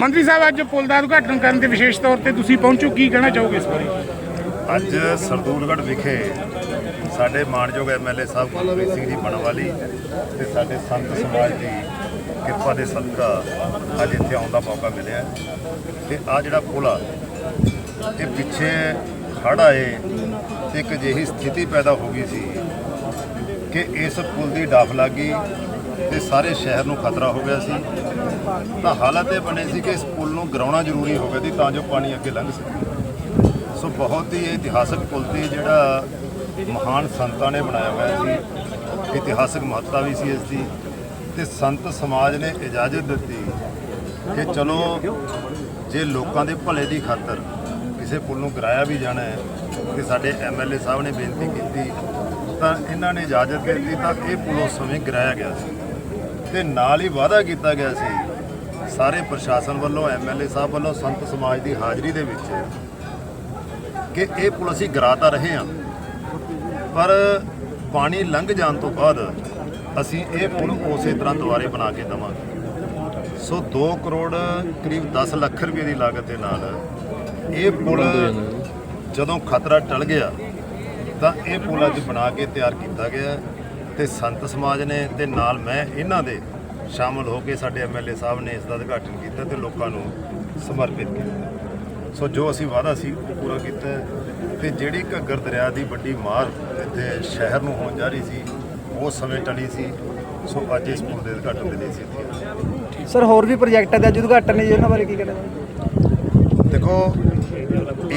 ਮੰਤਰੀ ਸਾਹਿਬ, ਅੱਜ ਪੁਲ ਦਾ ਉਦਘਾਟਨ ਕਰਨ ਤੇ ਵਿਸ਼ੇਸ਼ ਤੌਰ ਤੇ ਤੁਸੀਂ ਪਹੁੰਚੋ, ਕੀ ਕਹਿਣਾ ਚਾਹੋਗੇ ਇਸ ਬਾਰੇ? ਅੱਜ ਸਰਦੂਲਗੜ੍ਹ ਵਿਖੇ ਸਾਡੇ ਮਾਣਯੋਗ ਐਮਐਲਏ ਸਾਹਿਬ ਗੁਰਪ੍ਰੀਤ ਸਿੰਘ ਜੀ ਬਣਵਾਲੀ ਤੇ ਸਾਡੇ ਸੰਤ ਸਮਾਜ ਦੀ ਕਿਰਪਾ ਦੇ ਸਦਕਾ ਅੱਜ ਇੱਥੇ ਆਉਣ ਦਾ ਮੌਕਾ ਮਿਲਿਆ ਤੇ ਆ ਜਿਹੜਾ ਪੁਲ ਆ, ਇਹ ਪਿੱਛੇ ਹੜ੍ਹ ਆਏ ਤੇ ਇੱਕ ਅਜਿਹੀ ਸਥਿਤੀ ਪੈਦਾ ਹੋ ਗਈ ਸੀ ਕਿ ਇਸ ਪੁਲ ਦੀ ਡਾਫ ਲੱਗ ਗਈ ਤੇ ਸਾਰੇ ਸ਼ਹਿਰ ਨੂੰ ਖਤਰਾ ਹੋ ਗਿਆ ਸੀ। ਤਾਂ ਹਾਲਤ ਇਹ ਬਣੇ ਸੀ ਕਿ ਇਸ ਪੁਲ ਨੂੰ ਗਰਾਉਣਾ ਜ਼ਰੂਰੀ ਹੋ ਗਿਆ ਸੀ ਤਾਂ ਜੋ ਪਾਣੀ ਅੱਗੇ ਲੰਘ ਸਕੇ। ਸੋ ਬਹੁਤ ਹੀ ਇਤਿਹਾਸਕ ਪੁਲ ਤੇ ਜਿਹੜਾ ਮਹਾਨ ਸੰਤਾਂ ਨੇ ਬਣਾਇਆ ਹੋਇਆ ਸੀ, ਇਤਿਹਾਸਕ ਮਹੱਤਤਾ ਵੀ ਸੀ ਇਸ ਦੀ ਤੇ ਸੰਤ ਸਮਾਜ ਨੇ ਇਜਾਜ਼ਤ ਦਿੱਤੀ ਕਿ ਚਲੋ ਜੇ ਲੋਕਾਂ ਦੇ ਭਲੇ ਦੀ ਖਾਤਰ ਕਿਸੇ ਪੁਲ ਨੂੰ ਗਰਾਇਆ ਵੀ ਜਾਣਾ ਹੈ ਤੇ ਸਾਡੇ ਐਮਐਲਏ ਸਾਹਿਬ ਨੇ ਬੇਨਤੀ ਕੀਤੀ, ਤਾਂ ਇਹਨਾਂ ਨੇ ਇਜਾਜ਼ਤ ਦਿੱਤੀ ਤਾਂ ਇਹ ਪੁਲ ਉਸ ਸਮੇਂ ਗਰਾਇਆ ਗਿਆ ਸੀ। ਤੇ ਨਾਲ ਹੀ ਵਾਅਦਾ ਕੀਤਾ ਗਿਆ ਸੀ ਸਾਰੇ ਪ੍ਰਸ਼ਾਸਨ ਵੱਲੋਂ ਐਮਐਲਏ ਸਾਹਿਬ ਵੱਲੋਂ, ਸੰਤ ਸਮਾਜ ਦੀ ਹਾਜ਼ਰੀ ਦੇ ਵਿੱਚ ਕਿ ਇਹ ਪੁਲ ਅਸੀਂ ਗਰਾ ਤਾਂ ਰਹੇ ਹਾਂ। ਪਰ ਪਾਣੀ ਲੰਘ ਜਾਣ ਤੋਂ ਬਾਅਦ ਅਸੀਂ ਇਹ ਪੁਲ ਉਸੇ ਤਰ੍ਹਾਂ ਦੁਬਾਰੇ ਬਣਾ ਕੇ ਦੇਵਾਂਗੇ। ਸੋ 2 ਕਰੋੜ ਕਰੀਬ 10 ਲੱਖ ਰੁਪਏ ਦੀ ਲਾਗਤ ਦੇ ਨਾਲ ਇਹ ਪੁਲ ਜਦੋਂ ਖਤਰਾ ਟਲ ਗਿਆ, ਤਾਂ ਇਹ ਪੁਲ ਅੱਜ ਬਣਾ ਕੇ ਤਿਆਰ ਕੀਤਾ ਗਿਆ ਤੇ ਸੰਤ ਸਮਾਜ ਨੇ ਤੇ ਨਾਲ ਮੈਂ ਇਹਨਾਂ ਦੇ ਸ਼ਾਮਲ ਹੋ ਕੇ ਸਾਡੇ ਐਮਐਲਏ ਸਾਹਿਬ ਨੇ ਇਸ ਦਾ ਉਦਘਾਟਨ ਕੀਤਾ ਤੇ ਲੋਕਾਂ ਨੂੰ ਸਮਰਪਿਤ ਕੀਤਾ। ਸੋ ਜੋ ਅਸੀਂ ਵਾਅਦਾ ਸੀ ਉਹ ਪੂਰਾ ਕੀਤਾ ਤੇ ਜਿਹੜੀ ਘੱਗਰ ਦਰਿਆ ਦੀ ਵੱਡੀ ਮਾਰ ਇੱਥੇ ਸ਼ਹਿਰ ਨੂੰ ਹੋਣ ਜਾ ਰਹੀ ਸੀ ਉਸ ਸਮੇਂ ਟਲੀ ਸੀ। ਸੋ ਅੱਜ ਇਸ ਪੁਲ ਦੇ ਉਦਘਾਟਨ ਦੇ ਲਈ ਸੀ। ਸਰ ਹੋਰ ਵੀ ਪ੍ਰੋਜੈਕਟ ਦੇ ਅੱਜ ਉਦਘਾਟਨ ਨੇ ਜੀ ਉਹਨਾਂ ਬਾਰੇ ਕੀ ਕਹਿਣਾ ਦੇਖੋ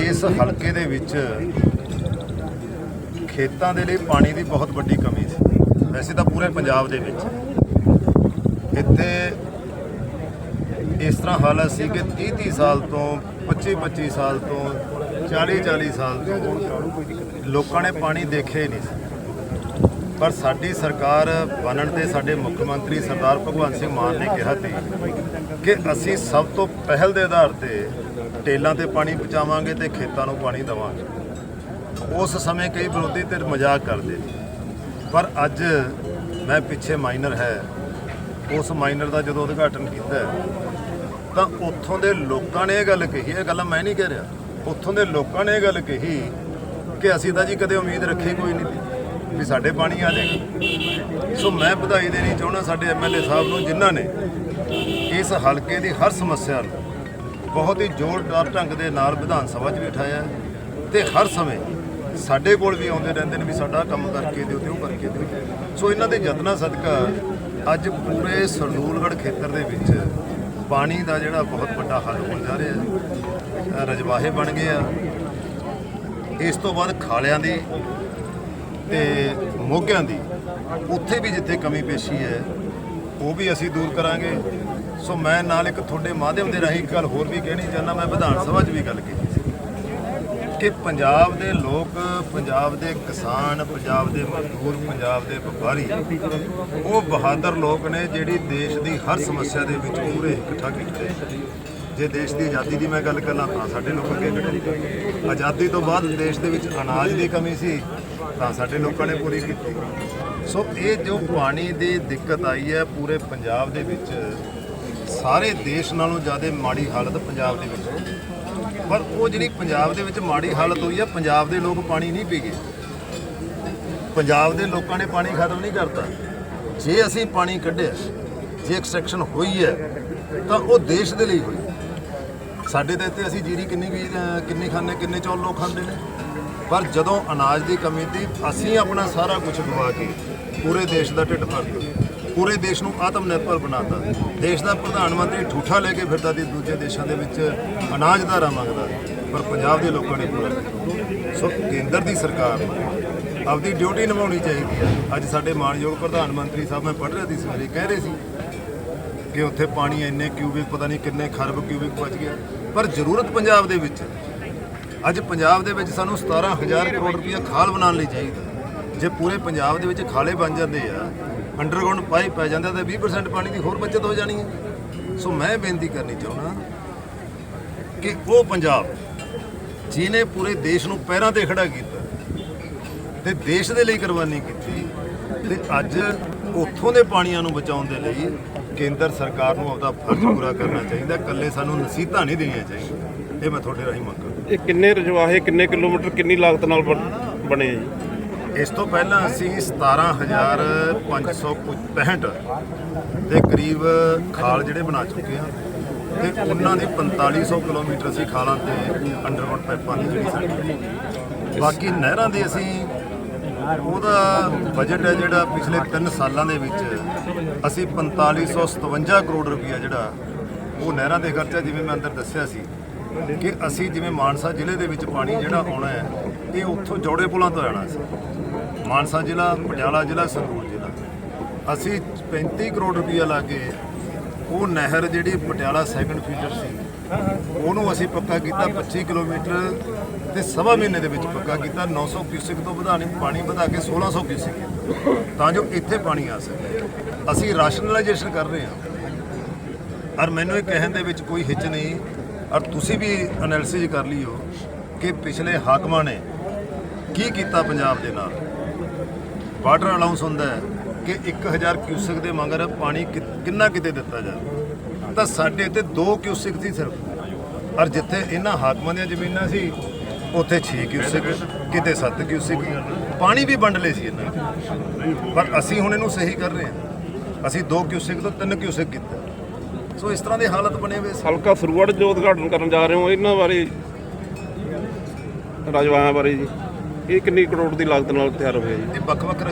ਇਸ ਹਲਕੇ ਦੇ ਵਿੱਚ ਖੇਤਾਂ ਦੇ ਲਈ ਪਾਣੀ ਦੀ ਬਹੁਤ ਵੱਡੀ ਕਮੀ ਸੀ। ਵੈਸੇ ਤਾਂ ਪੂਰੇ ਪੰਜਾਬ ਦੇ ਵਿੱਚ। ਇੱਥੇ ਇਸ ਤਰ੍ਹਾਂ ਹਾਲਤ ਸੀ ਕਿ 30 30 ਸਾਲ ਤੋਂ 25 25 ਸਾਲ ਤੋਂ 40 40 ਸਾਲ ਤੋਂ ਲੋਕਾਂ ਨੇ ਪਾਣੀ ਦੇਖਿਆ ਹੀ ਨਹੀਂ ਸੀ। ਪਰ ਸਾਡੀ ਸਰਕਾਰ ਬਣਨ ਤੇ ਸਾਡੇ ਮੁੱਖ ਮੰਤਰੀ ਸਰਦਾਰ ਭਗਵੰਤ ਸਿੰਘ ਮਾਨ ਨੇ ਕਿਹਾ ਸੀ ਕਿ ਅਸੀਂ ਸਭ ਤੋਂ ਪਹਿਲ ਦੇ ਆਧਾਰ ਤੇ ਟੇਲਾਂ ਤੇ ਪਾਣੀ ਪਹੁੰਚਾਵਾਂਗੇ ਤੇ ਖੇਤਾਂ ਨੂੰ ਪਾਣੀ ਦੇਵਾਂਗੇ। ਉਸ ਸਮੇਂ ਕਈ ਵਿਰੋਧੀ ਤੇ ਮਜ਼ਾਕ ਕਰਦੇ ਪਰ ਅੱਜ ਮੈਂ ਪਿੱਛੇ ਮਾਈਨਰ ਹੈ। ਉਸ ਮਾਈਨਰ ਦਾ ਜਦੋਂ ਉਦਘਾਟਨ ਕੀਤਾ ਤਾਂ ਉੱਥੋਂ ਦੇ ਲੋਕਾਂ ਨੇ ਇਹ ਗੱਲ ਕਹੀ, ਇਹ ਗੱਲ ਮੈਂ ਨਹੀਂ ਕਹਿ ਰਿਹਾ। ਉੱਥੋਂ ਦੇ ਲੋਕਾਂ ਨੇ ਇਹ ਗੱਲ ਕਹੀ ਕਿ ਅਸੀਂ ਤਾਂ ਜੀ ਕਦੇ ਉਮੀਦ ਰੱਖੀ ਕੋਈ ਨਹੀਂ ਵੀ ਸਾਡੇ ਪਾਣੀ ਆ ਜਾਏਗਾ। ਸੋ ਮੈਂ ਵਧਾਈ ਦੇਣੀ ਚਾਹੁੰਦਾ ਸਾਡੇ ਐਮਐਲਏ ਸਾਹਿਬ ਨੂੰ, ਜਿਨ੍ਹਾਂ ਨੇ ਇਸ ਹਲਕੇ ਦੀ ਹਰ ਸਮੱਸਿਆ ਨੂੰ ਬਹੁਤ ਹੀ ਜ਼ੋਰਦਾਰ ਢੰਗ ਦੇ ਨਾਲ ਵਿਧਾਨ ਸਭਾ 'ਚ ਵੀ ਉਠਾਇਆ ਹੈ ਤੇ ਹਰ ਸਮੇਂ ਸਾਡੇ ਕੋਲ ਵੀ ਆਉਂਦੇ ਰਹਿੰਦੇ ਨੇ ਵੀ ਸਾਡਾ ਕੰਮ ਕਰਕੇ ਦਿਓ ਤੇ ਉਹ ਕਰਕੇ ਦਿਓ। ਸੋ ਇਹਨਾਂ ਦੇ ਯਤਨਾਂ ਸਦਕਾ ਅੱਜ ਪੂਰੇ ਸਰਦੂਲਗੜ੍ਹ ਖੇਤਰ ਦੇ ਵਿੱਚ ਪਾਣੀ ਦਾ ਜਿਹੜਾ ਬਹੁਤ ਵੱਡਾ ਹੱਲ ਹੋਣ ਜਾ ਰਿਹਾ ਰਜਵਾਹੇ ਬਣ ਗਏ ਆ। ਇਸ ਤੋਂ ਬਾਅਦ ਖਾਲਿਆਂ ਦੀ ਤੇ ਮੋਗਿਆਂ ਦੀ ਉੱਥੇ ਵੀ ਜਿੱਥੇ ਕਮੀ ਪੇਸ਼ੀ ਹੈ, ਉਹ ਵੀ ਅਸੀਂ ਦੂਰ ਕਰਾਂਗੇ। ਸੋ ਮੈਂ ਨਾਲ ਇੱਕ ਤੁਹਾਡੇ ਮਾਧਿਅਮ ਦੇ ਰਾਹੀਂ ਇੱਕ ਗੱਲ ਹੋਰ ਵੀ ਕਹਿਣੀ ਚਾਹੁੰਦਾ, ਮੈਂ ਵਿਧਾਨ ਸਭਾ 'ਚ ਵੀ ਗੱਲ ਕੀਤੀ ਕਿ ਪੰਜਾਬ ਦੇ ਲੋਕ, ਪੰਜਾਬ ਦੇ ਕਿਸਾਨ, ਪੰਜਾਬ ਦੇ ਮਜ਼ਦੂਰ, ਪੰਜਾਬ ਦੇ ਵਪਾਰੀ, ਉਹ ਬਹਾਦਰ ਲੋਕ ਨੇ ਜਿਹੜੀ ਦੇਸ਼ ਦੀ ਹਰ ਸਮੱਸਿਆ ਦੇ ਵਿੱਚ ਪੂਰੇ ਇਕੱਠਾ ਕੀਤੇ ਜੇ ਦੇਸ਼ ਦੀ ਆਜ਼ਾਦੀ ਦੀ ਮੈਂ ਗੱਲ ਕਰਾਂ ਤਾਂ ਸਾਡੇ ਲੋਕ ਅੱਗੇ ਖੜੇ ਆਜ਼ਾਦੀ ਤੋਂ ਬਾਅਦ ਦੇਸ਼ ਦੇ ਵਿੱਚ ਅਨਾਜ ਦੀ ਕਮੀ ਸੀ, ਤਾਂ ਸਾਡੇ ਲੋਕਾਂ ਨੇ ਪੂਰੀ ਕੀਤੀ। ਸੋ ਇਹ ਜੋ ਪਾਣੀ ਦੀ ਦਿੱਕਤ ਆਈ ਹੈ ਪੂਰੇ ਪੰਜਾਬ ਦੇ ਵਿੱਚ, ਸਾਰੇ ਦੇਸ਼ ਨਾਲੋਂ ਜ਼ਿਆਦਾ ਮਾੜੀ ਹਾਲਤ ਪੰਜਾਬ ਦੇ ਵਿੱਚ ਪਰ ਉਹ ਜਿਹੜੀ ਪੰਜਾਬ ਦੇ ਵਿੱਚ ਮਾੜੀ ਹਾਲਤ ਹੋਈ ਆ, ਪੰਜਾਬ ਦੇ ਲੋਕ ਪਾਣੀ ਨਹੀਂ ਪੀ ਗਏ। ਪੰਜਾਬ ਦੇ ਲੋਕਾਂ ਨੇ ਪਾਣੀ ਖਤਮ ਨਹੀਂ ਕਰਤਾ। ਜੇ ਅਸੀਂ ਪਾਣੀ ਕੱਢਿਆ, ਜੇ ਐਕਸਟ੍ਰੈਕਸ਼ਨ ਹੋਈ ਹੈ, ਤਾਂ ਉਹ ਦੇਸ਼ ਦੇ ਲਈ ਹੋਈ। ਸਾਡੇ ਤਾਂ ਇੱਥੇ ਅਸੀਂ ਜੀਰੀ ਕਿੰਨੀ ਵੀ ਕਿੰਨੀ ਖਾਂਦੇ, ਕਿੰਨੇ ਚੌਲ ਲੋਕ ਖਾਂਦੇ ਨੇ। ਪਰ ਜਦੋਂ ਅਨਾਜ ਦੀ ਕਮੀ ਦੀ ਅਸੀਂ ਆਪਣਾ ਸਾਰਾ ਕੁਝ ਗਵਾ ਕੇ ਪੂਰੇ ਦੇਸ਼ ਦਾ ਢਿੱਡ ਭਰ ਦਿੱਤਾ ਪੂਰੇ ਦੇਸ਼ ਨੂੰ ਆਤਮ ਨਿਰਭਰ ਬਣਾਤਾ। ਦੇਸ਼ ਦਾ ਪ੍ਰਧਾਨ ਮੰਤਰੀ ਠੂਠਾ ਲੈ ਕੇ ਫਿਰਦਾ ਸੀ, ਦੂਜੇ ਦੇਸ਼ਾਂ ਦੇ ਵਿੱਚ ਅਨਾਜ ਧਾਰਾ ਮੰਗਦਾ ਪਰ ਪੰਜਾਬ ਦੇ ਲੋਕਾਂ ਨੇ ਪੂਰਾ ਕੀਤਾ। ਸੋ ਕੇਂਦਰ ਦੀ ਸਰਕਾਰ ਨੂੰ ਆਪਦੀ ਡਿਊਟੀ ਨਿਭਾਉਣੀ ਚਾਹੀਦੀ ਹੈ। ਅੱਜ ਸਾਡੇ ਮਾਨਯੋਗ ਪ੍ਰਧਾਨ ਮੰਤਰੀ ਸਾਹਿਬ, ਮੈਂ ਪੜ੍ਹ ਰਿਹਾ ਸੀ, ਸਵੇਰੇ ਕਹਿ ਰਹੇ ਸੀ ਕਿ ਉੱਥੇ ਪਾਣੀ ਇੰਨੇ ਕਿਊਬਿਕ, ਪਤਾ ਨਹੀਂ ਕਿੰਨੇ ਖਰਬ ਕਿਊਬਿਕ ਬਚ ਗਿਆ। ਪਰ ਜ਼ਰੂਰਤ ਪੰਜਾਬ ਦੇ ਵਿੱਚ, ਅੱਜ ਪੰਜਾਬ ਦੇ ਵਿੱਚ ਸਾਨੂੰ 17000 ਕਰੋੜ ਰੁਪਇਆ ਖਾਲ ਬਣਾਉਣ ਲਈ ਚਾਹੀਦਾ। ਜੇ ਪੂਰੇ ਪੰਜਾਬ ਦੇ ਵਿੱਚ ਖਾਲੇ ਬਣ ਜਾਂਦੇ ਆ ਅੰਡਰਗਰਾਉਂਡ ਪਾਈਪ ਪੈ ਜਾਂਦਾ ਤਾਂ 20% ਪਾਣੀ ਦੀ ਹੋਰ ਬਚਤ ਹੋ ਜਾਣੀ ਹੈ। ਸੋ ਮੈਂ ਬੇਨਤੀ ਕਰਨੀ ਚਾਹੁੰਦਾ ਕਿ ਉਹ ਪੰਜਾਬ ਜਿਨੇ ਪੂਰੇ ਦੇਸ਼ ਨੂੰ ਪੈਰਾਂ ਤੇ ਖੜਾ ਕੀਤਾ ਤੇ ਦੇਸ਼ ਦੇ ਲਈ ਕੁਰਬਾਨੀ ਕੀਤੀ ਤੇ ਅੱਜ ਉੱਥੋਂ ਦੇ ਪਾਣੀਆਂ ਨੂੰ ਬਚਾਉਣ ਦੇ ਲਈ ਕੇਂਦਰ ਸਰਕਾਰ ਨੂੰ ਆਪਦਾ ਫਰਜ਼ ਪੂਰਾ ਕਰਨਾ ਚਾਹੀਦਾ, ਇਕੱਲੇ ਸਾਨੂੰ ਨਸੀਹਤਾਂ ਨਹੀਂ ਦੇਣੀਆਂ ਚਾਹੀਦੀਆਂ। ਇਹ ਮੈਂ ਤੁਹਾਡੇ ਰਾਹੀਂ ਮੰਗ ਇਹ ਕਿੰਨੇ ਰਜਵਾਹੇ, ਕਿੰਨੇ ਕਿਲੋਮੀਟਰ, ਕਿੰਨੀ ਲਾਗਤ ਨਾਲ ਬਣ- ਬਣੇ ਆ ਜੀ? ਇਸ ਤੋਂ ਪਹਿਲਾਂ ਅਸੀਂ 17565 ਦੇ ਕਰੀਬ ਖਾਲ ਜਿਹੜੇ ਬਣਾ ਚੁੱਕੇ ਹਾਂ ਤੇ ਉਹਨਾਂ ਦੀ 4500 ਕਿਲੋਮੀਟਰ ਅਸੀਂ ਖਾਲਾਂ ਤੇ ਅੰਡਰਗਰਾਉਂਡ ਪਾਈਪਾਂ ਦੀ ਜਿਹੜੀ ਸਾਡੀ ਬਾਕੀ ਨਹਿਰਾਂ ਦੇ ਅਸੀਂ ਉਹਦਾ ਬਜਟ ਹੈ ਜਿਹੜਾ ਪਿਛਲੇ 3 ਸਾਲਾਂ ਦੇ ਵਿੱਚ ਅਸੀਂ 4557 ਕਰੋੜ ਰੁਪਈਆ ਜਿਹੜਾ ਉਹ ਨਹਿਰਾਂ ਦੇ ਖਰਚਾ ਜਿਵੇਂ ਮੈਂ ਅੰਦਰ ਦੱਸਿਆ ਸੀ ਕਿ ਅਸੀਂ ਜਿਵੇਂ ਮਾਨਸਾ ਜ਼ਿਲ੍ਹੇ ਦੇ ਵਿੱਚ ਪਾਣੀ ਜਿਹੜਾ ਆਉਣਾ ਹੈ, ਇਹ ਉੱਥੋਂ ਜੋੜੇ ਪੁਲਾਂ ਤੋਂ ਆਣਾ ਸੀ। ਮਾਨਸਾ ਜ਼ਿਲ੍ਹਾ, ਪਟਿਆਲਾ ਜ਼ਿਲ੍ਹਾ, ਸੰਗਰੂਰ ਜ਼ਿਲ੍ਹਾ। ਅਸੀਂ 35 ਕਰੋੜ ਰੁਪਈਆ ਲਾ ਕੇ ਉਹ ਨਹਿਰ ਜਿਹੜੀ ਪਟਿਆਲਾ ਸੈਕੰਡ ਫੀਡਰ ਸੀ, ਉਹਨੂੰ ਅਸੀਂ ਪੱਕਾ ਕੀਤਾ 25 ਕਿਲੋਮੀਟਰ ਤੇ ਸਵਾ ਮਹੀਨੇ ਦੇ ਵਿੱਚ ਪੱਕਾ ਕੀਤਾ। 900 ਕਿਊਸਿਕ ਤੋਂ ਵਧਾਣੀ ਪਾਣੀ ਵਧਾ ਕੇ 1600 ਕਿਊਸੈਕ ਕੀਤਾ ਤਾਂ ਜੋ ਇੱਥੇ ਪਾਣੀ ਆ ਸਕੇ। ਅਸੀਂ ਰਾਸ਼ਨਲਾਈਜੇਸ਼ਨ ਕਰ ਰਹੇ ਹਾਂ। ਔਰ ਮੈਨੂੰ ਇਹ ਕਹਿਣ ਦੇ ਵਿੱਚ ਕੋਈ ਹਿੱਚ ਨਹੀਂ। ਔਰ ਤੁਸੀਂ ਵੀ ਐਨਾਲਿਸਿਸ ਕਰ ਲਿਓ ਕਿ ਪਿਛਲੇ ਹਾਕਮਾਂ ਨੇ ਕੀ ਕੀਤਾ ਪੰਜਾਬ ਦੇ ਨਾਲ। ਵਾਟਰ ਅਲਾਉਂਸ ਹੁੰਦਾ ਹੈ ਕਿ 1000 ਕਿਊਸਿਕ ਦੇ ਮਗਰ ਪਾਣੀ ਕਿ- ਕਿੰਨਾ ਕਿਤੇ ਦਿੱਤਾ ਜਾਵੇ। ਤਾਂ ਸਾਡੇ ਤੇ 2 ਕਿਊਸਿਕ ਸੀ ਸਿਰਫ। ਔਰ ਜਿੱਥੇ ਇਹਨਾਂ ਹਾਕਮਾਂ ਦੀਆਂ ਜ਼ਮੀਨਾਂ ਸੀ, ਉੱਥੇ 6 ਕਿਊਸਿਕ, ਕਿਤੇ 7 ਕਿਊਸਿਕ। ਪਾਣੀ ਵੀ ਵੰਡ ਲਏ ਸੀ ਇਹਨਾਂ ਨੇ। ਪਰ ਅਸੀਂ ਹੁਣ ਇਹਨੂੰ ਸਹੀ ਕਰ ਰਹੇ ਹਾਂ। ਅਸੀਂ 2 ਕਿਊਸਿਕ ਤੋਂ 3 ਕਿਊਸਿਕ ਕੀਤਾ। ਸੋ ਇਸ ਤਰ੍ਹਾਂ ਦੇ ਹਾਲਤ ਬਣੇ ਹੋਏ ਸੀ। ਹਲਕਾ ਸਰਵੜ ਜੋ ਉਦਘਾਟਨ ਕਰਨ ਜਾ ਰਹੇ ਹੋ, ਇਹਨਾਂ ਬਾਰੇ ਰਜਵਾਹਿਆਂ ਬਾਰੇ ਜੀ। ਇਹ ਕਿੰਨੀ ਕਰੋੜ ਦੀ ਲਾਗਤ ਨਾਲ ਤਿਆਰ ਹੋਇਆ ਜੀ? ਇਹ ਵੱਖ-ਵੱਖ